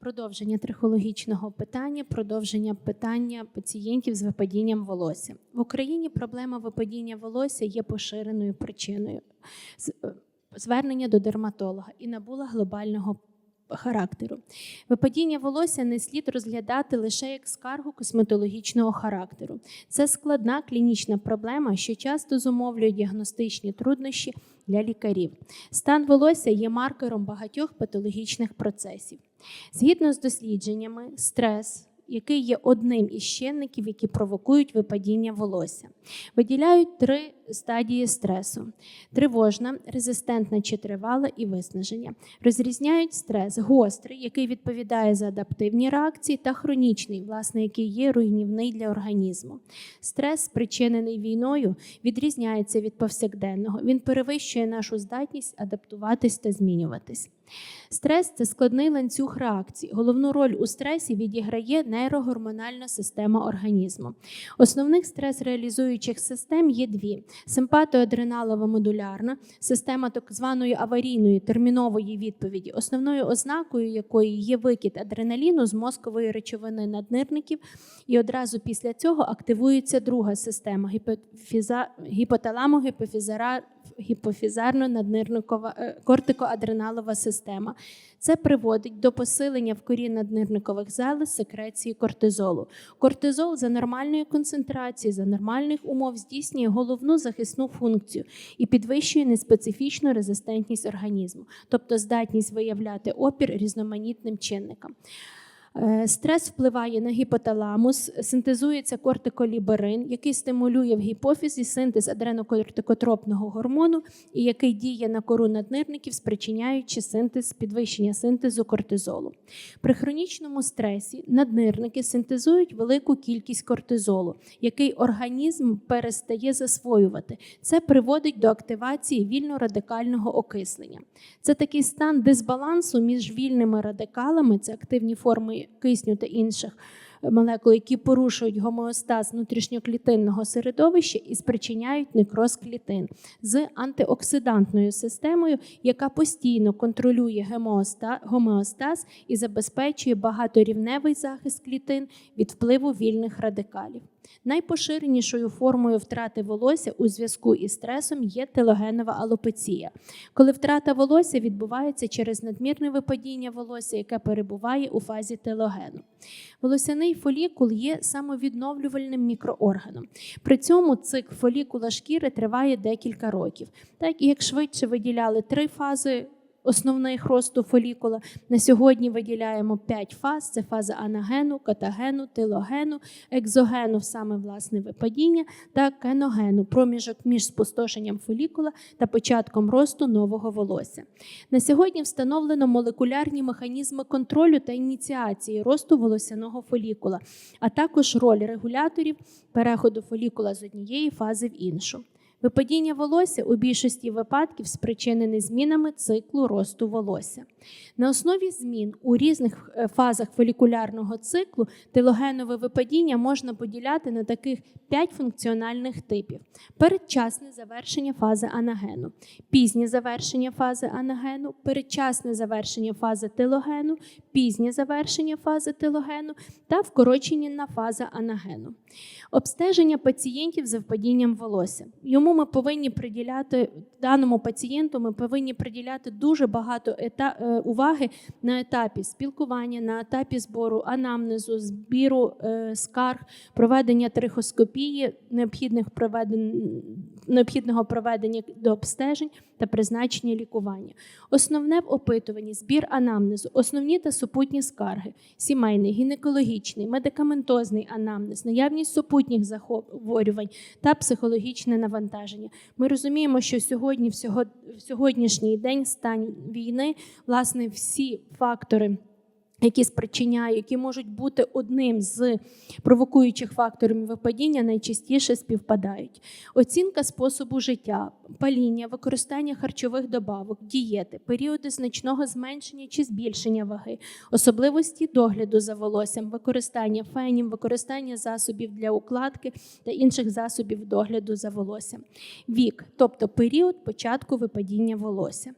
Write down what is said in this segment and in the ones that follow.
Продовження трихологічного питання, продовження питання пацієнтів з випадінням волосся. В Україні проблема випадіння волосся є поширеною причиною е, звернення до дерматолога і набула глобального характеру. Випадіння волосся не слід розглядати лише як скаргу косметологічного характеру. Це складна клінічна проблема, що часто зумовлює діагностичні труднощі для лікарів. Стан волосся є маркером багатьох патологічних процесів. Згідно з дослідженнями, стрес, який є одним із чинників, які провокують випадіння волосся, виділяють три стадії стресу: тривожна, резистентна чи тривала і виснаження. Розрізняють стрес гострий, який відповідає за адаптивні реакції, та хронічний, власне, який є руйнівний для організму. Стрес, спричинений війною, відрізняється від повсякденного. Він перевищує нашу здатність адаптуватись та змінюватись. Стрес це складний ланцюг реакцій. Головну роль у стресі відіграє нейрогормональна система організму. Основних стрес-реалізуючих систем є дві: симпатоадреналова модулярна система так званої аварійної термінової відповіді, основною ознакою якої є викид адреналіну з мозкової речовини наднирників, і одразу після цього активується друга система гіпофіза... гіпоталамо-гіпофізара гіпофізарно-наднирникова е, кортикоадреналова система. Це приводить до посилення в корі наднирникових залоз секреції кортизолу. Кортизол за нормальної концентрації, за нормальних умов здійснює головну захисну функцію і підвищує неспецифічну резистентність організму, тобто здатність виявляти опір різноманітним чинникам. Е, Стрес впливає на гіпоталамус, синтезується кортиколіберин, який стимулює в гіпофізі синтез адренокортикотропного гормону і який діє на кору наднирників, спричиняючи синтез підвищення синтезу кортизолу. При хронічному стресі наднирники синтезують велику кількість кортизолу, який організм перестає засвоювати. Це приводить до активації вільно-радикального окислення. Це такий стан дисбалансу між вільними радикалами, це активні форми кисню та інших молекул, які порушують гомеостаз внутрішньоклітинного середовища і спричиняють некроз клітин з антиоксидантною системою, яка постійно контролює гомеостаз і забезпечує багаторівневий захист клітин від впливу вільних радикалів. Найпоширенішою формою втрати волосся у зв'язку із стресом є телогенова алопеція, коли втрата волосся відбувається через надмірне випадіння волосся, яке перебуває у фазі телогену. Волосяний фолікул є самовідновлювальним мікроорганом. При цьому цикл фолікула шкіри триває декілька років. Так і як швидше виділяли три фази. Основних росту фолікула на сьогодні виділяємо п'ять фаз: це фаза анагену, катагену, тилогену, екзогену, саме власне випадіння, та кеногену, проміжок між спустошенням фолікула та початком росту нового волосся. На сьогодні встановлено молекулярні механізми контролю та ініціації росту волосяного фолікула, а також роль регуляторів переходу фолікула з однієї фази в іншу. Випадіння волосся у більшості випадків спричинене змінами циклу росту волосся. На основі змін у різних е, фазах фолікулярного циклу телогенове випадіння можна поділяти на таких п'ять функціональних типів: передчасне завершення фази анагену, пізнє завершення фази анагену, передчасне завершення фази телогену, пізнє завершення фази телогену та вкорочення на фаза анагену. Обстеження пацієнтів з випадінням волосся. Йому ми повинні приділяти даному пацієнту. Ми повинні приділяти дуже багато ета, е, уваги на етапі спілкування, на етапі збору анамнезу, збіру е, скарг, проведення трихоскопії, необхідних проведень, необхідного проведення до обстежень та призначення лікування. Основне в опитуванні збір анамнезу, основні та супутні скарги, сімейний, гінекологічний, медикаментозний анамнез, наявність супутніх захворювань та психологічне навантаження. Ми розуміємо, що сьогодні, всього, в сьогоднішній день стан війни, власне, всі фактори. Які спричиняють, які можуть бути одним з провокуючих факторів випадіння, найчастіше співпадають. Оцінка способу життя, паління, використання харчових добавок, дієти, періоди значного зменшення чи збільшення ваги, особливості догляду за волоссям, використання фенів, використання засобів для укладки та інших засобів догляду за волоссям, вік, тобто період початку випадіння волосся,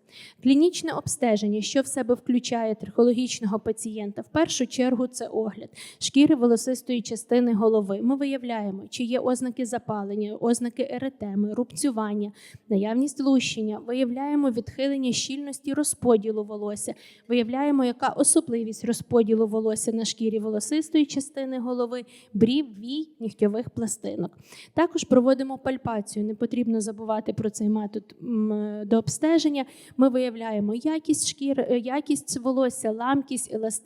клінічне обстеження, що в себе включає трихологічного пацієнта пацієнта. В першу чергу це огляд шкіри волосистої частини голови. Ми виявляємо, чи є ознаки запалення, ознаки еретеми, рубцювання, наявність лущення, виявляємо відхилення щільності розподілу волосся, виявляємо, яка особливість розподілу волосся на шкірі волосистої частини голови, брів, вій, нігтьових пластинок. Також проводимо пальпацію. Не потрібно забувати про цей метод до обстеження. Ми виявляємо якість шкіри, е, якість волосся, ламкість, еластичність,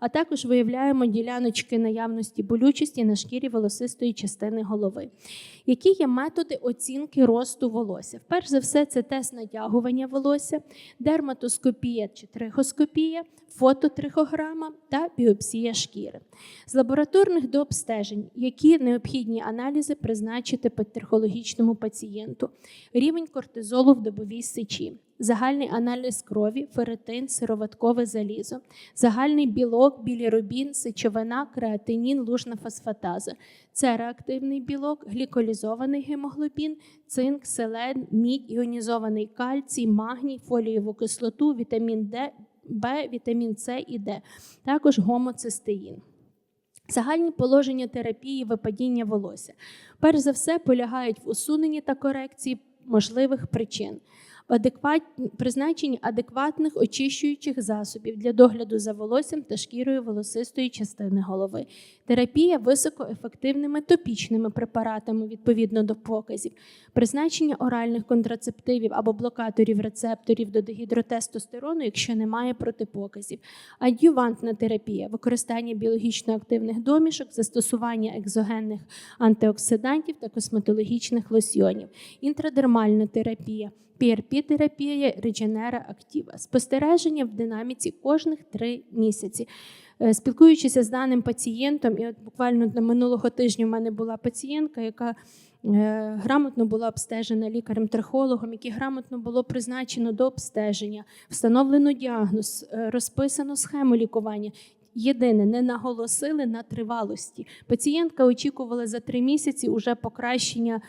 а також виявляємо діляночки наявності болючості на шкірі волосистої частини голови. Які є методи оцінки росту волосся? Перш за все, це тест натягування волосся, дерматоскопія чи трихоскопія, фототрихограма та біопсія шкіри. З лабораторних до обстежень, які необхідні аналізи призначити патерхологічному пацієнту, рівень кортизолу в добовій сечі, загальний аналіз крові, ферритин, сироваткове залізо, загальний білок, білірубін, сечовина, креатинін, лужна фосфатаза, це реактивний білок, гліколізований гемоглобін, цинк, селен, мідь, іонізований кальцій, магній, фолієву кислоту, вітамін Д, Б, вітамін С і Д, також гомоцистеїн. Загальні положення терапії випадіння волосся. Перш за все, полягають в усуненні та корекції можливих причин, адекват... призначенні адекватних очищуючих засобів для догляду за волоссям та шкірою волосистої частини голови, терапія високоефективними топічними препаратами відповідно до показів, призначення оральних контрацептивів або блокаторів рецепторів до дегідротестостерону, якщо немає протипоказів, адювантна терапія, використання біологічно активних домішок, застосування екзогенних антиоксидантів та косметологічних лосьйонів, інтрадермальна терапія. PRP-терапія Regenera Activa. Спостереження в динаміці кожних три місяці. Е, Спілкуючися з даним пацієнтом, і от буквально на минулого тижня в мене була пацієнтка, яка е, грамотно була обстежена лікарем-трихологом, який грамотно було призначено до обстеження, встановлено діагноз, е, розписано схему лікування. Єдине, не наголосили на тривалості. Пацієнтка очікувала за три місяці уже покращення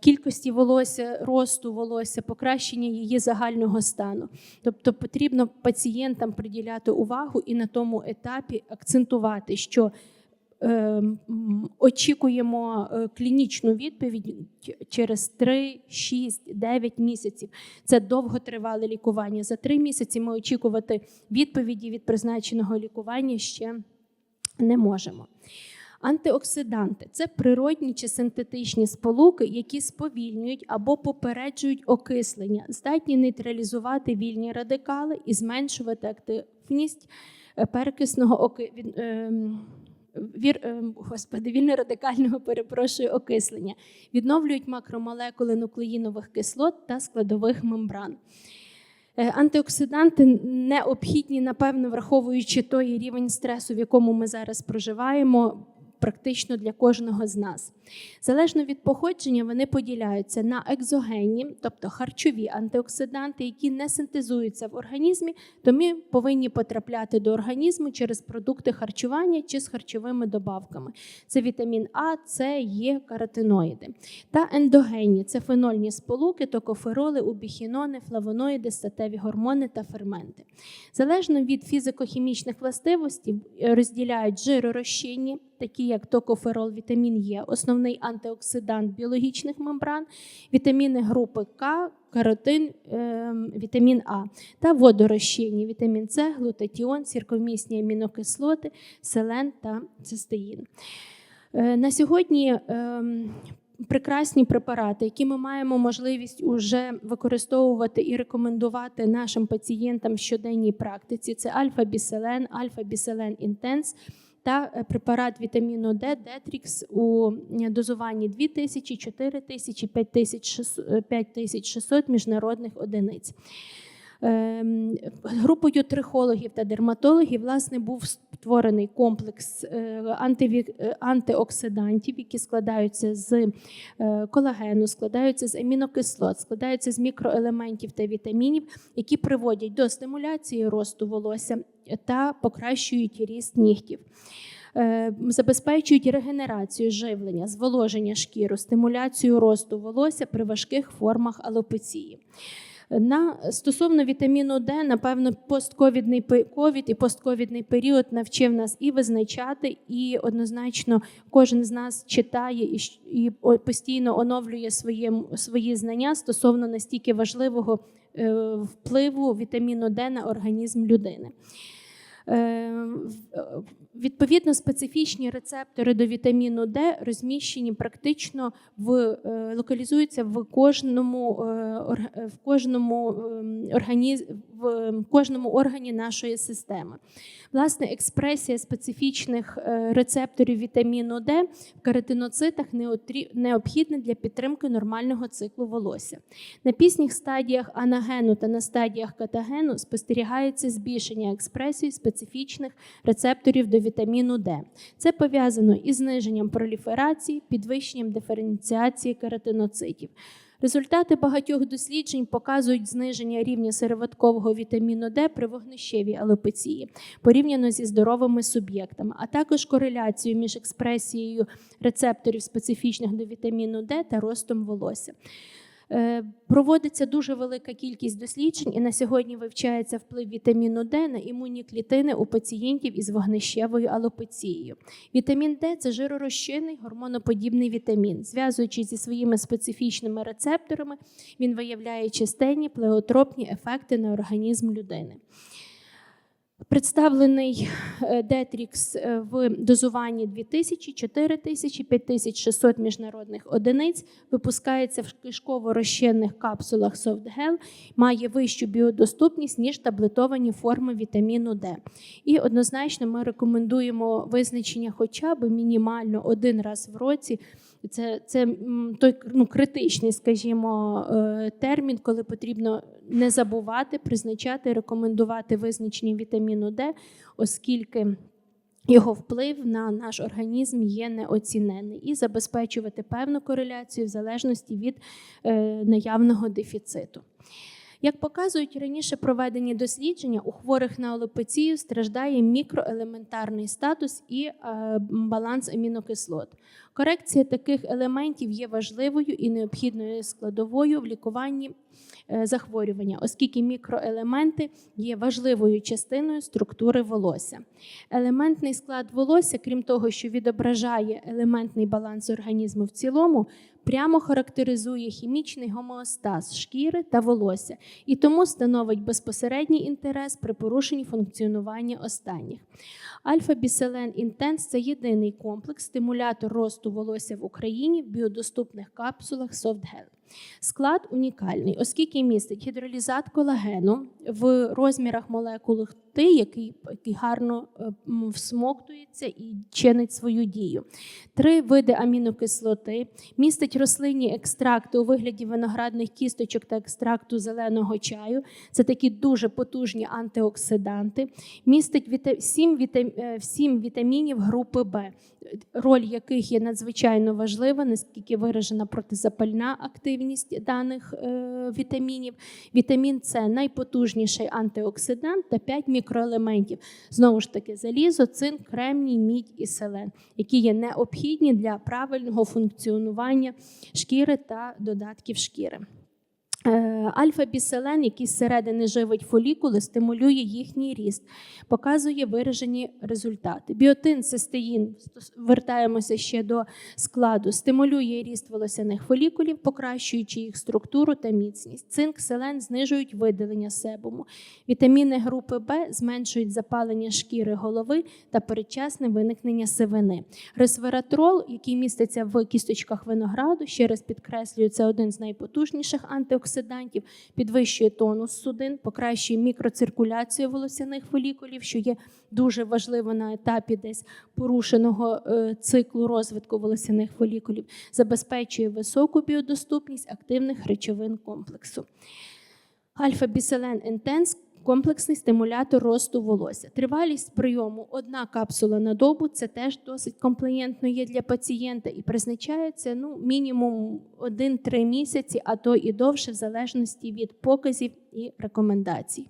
кількості волосся, росту волосся, покращення її загального стану. Тобто потрібно пацієнтам приділяти увагу і на тому етапі акцентувати, що е, очікуємо е, клінічну відповідь через 3, 6, 9 місяців. Це довготривале лікування. За 3 місяці ми очікувати відповіді від призначеного лікування ще не можемо. Антиоксиданти це природні чи синтетичні сполуки, які сповільнюють або попереджують окислення, здатні нейтралізувати вільні радикали і зменшувати активність е, перекисного оки... ем, Вір, ем, господи, вільно-радикального перепрошую окислення, відновлюють макромолекули нуклеїнових кислот та складових мембран. Е, Антиоксиданти необхідні, напевно, враховуючи той рівень стресу, в якому ми зараз проживаємо, практично для кожного з нас. Залежно від походження, вони поділяються на екзогенні, тобто харчові антиоксиданти, які не синтезуються в організмі, то ми повинні потрапляти до організму через продукти харчування чи з харчовими добавками. Це вітамін А, С, Є, каротиноїди. Та ендогенні це фенольні сполуки, токофероли, убіхінони, флавоноїди, статеві гормони та ферменти. Залежно від фізико-хімічних властивостей е, розділяють жиророзчинні, такі як токоферол, вітамін Е, основний антиоксидант біологічних мембран, вітаміни групи К, каротин, ем, вітамін А та водорозчинні вітамін С, глутатіон, сірковмісні амінокислоти, селен та цистеїн. Е, На сьогодні ем, прекрасні препарати, які ми маємо можливість уже використовувати і рекомендувати нашим пацієнтам в щоденній практиці. Це альфа-біселен, альфа-біселен інтенс та е, препарат вітаміну Д Детрікс у е, дозуванні 2000, 4000, 5600 5600 міжнародних одиниць. Ем, Групою трихологів та дерматологів власне був створений комплекс е, антиоксидантів, які складаються з колагену, складаються з амінокислот, складаються з мікроелементів та вітамінів, які приводять до стимуляції росту волосся та покращують ріст нігтів. Е, Забезпечують регенерацію живлення, зволоження шкіру, стимуляцію росту волосся при важких формах алопеції. На стосовно вітаміну Д, напевно, постковідний ковід і постковідний період навчив нас і визначати, і однозначно кожен з нас читає і, і постійно оновлює своє, свої знання стосовно настільки важливого впливу вітаміну Д на організм людини. Е, е, Відповідно, специфічні рецептори до вітаміну Д розміщені практично в е, локалізуються в кожному в кожному ем, організ... в кожному органі нашої системи. Власне, експресія специфічних рецепторів вітаміну Д в каротиноцитах необхідна для підтримки нормального циклу волосся. На пізніх стадіях анагену та на стадіях катагену спостерігається збільшення експресії специфічних рецепторів до вітаміну Д. Це пов'язано із зниженням проліферації, підвищенням диференціації кератиноцитів. Результати багатьох досліджень показують зниження рівня сироваткового вітаміну Д при вогнищевій алопеції порівняно зі здоровими суб'єктами, а також кореляцію між експресією рецепторів специфічних до вітаміну Д та ростом волосся. Е, Проводиться дуже велика кількість досліджень, і на сьогодні вивчається вплив вітаміну Д на імунні клітини у пацієнтів із вогнищевою алопецією. Вітамін Д це жиророзчинний гормоноподібний вітамін. Зв'язуючись зі своїми специфічними рецепторами, він виявляє численні плеотропні ефекти на організм людини. Представлений е, Детрікс е, в дозуванні 2000, 4000, 5600 міжнародних одиниць, випускається в кишково-розчинних капсулах SoftGel, має вищу біодоступність, ніж таблетовані форми вітаміну Д. І однозначно ми рекомендуємо визначення хоча б мінімально один раз в році. Це, це той ну, критичний, скажімо, е, термін, коли потрібно не забувати призначати, рекомендувати визначення вітаміну Д, оскільки його вплив на наш організм є неоцінений, і забезпечувати певну кореляцію в залежності від е, наявного дефіциту. Як показують раніше проведені дослідження, у хворих на алопецію страждає мікроелементарний статус і е, баланс амінокислот. Корекція таких елементів є важливою і необхідною складовою в лікуванні е, захворювання, оскільки мікроелементи є важливою частиною структури волосся. Елементний склад волосся, крім того, що відображає елементний баланс організму в цілому, прямо характеризує хімічний гомеостаз шкіри та волосся і тому становить безпосередній інтерес при порушенні функціонування останніх. Альфа-біселен інтенс це єдиний комплекс стимулятор росту волосся в Україні в біодоступних капсулах SoftGel. Склад унікальний, оскільки містить гідролізат колагену в розмірах молекул Т, який, який гарно е, всмоктується і чинить свою дію. Три види амінокислоти, містить рослинні екстракти у вигляді виноградних кісточок та екстракту зеленого чаю. Це такі дуже потужні антиоксиданти. Містить віта... 7, вітам... е, вітамінів групи Б, роль яких є надзвичайно важлива, наскільки виражена протизапальна активність даних е, вітамінів. Вітамін С найпотужніший антиоксидант та 5 мікроелементів. Знову ж таки, залізо, цинк, кремній, мідь і селен, які є необхідні для правильного функціонування шкіри та додатків шкіри. Е, Альфа-біселен, який зсередини живить фолікули, стимулює їхній ріст, показує виражені результати. Біотин, цистеїн, вертаємося ще до складу, стимулює ріст волосяних фолікулів, покращуючи їх структуру та міцність. Цинк, селен знижують виділення себуму. Вітаміни групи Б зменшують запалення шкіри голови та передчасне виникнення сивини. Ресвератрол, який міститься в кісточках винограду, ще раз підкреслюю, це один з найпотужніших антиоксидантів, підвищує тонус судин, покращує мікроциркуляцію волосяних фолікулів, що є дуже важливо на етапі десь порушеного е, циклу розвитку волосяних фолікулів, забезпечує високу біодоступність активних речовин комплексу. Альфа-біселен інтенс комплексний стимулятор росту волосся. Тривалість прийому одна капсула на добу це теж досить комплієнтно є для пацієнта і призначається ну, мінімум 1-3 місяці, а то і довше, в залежності від показів і рекомендацій.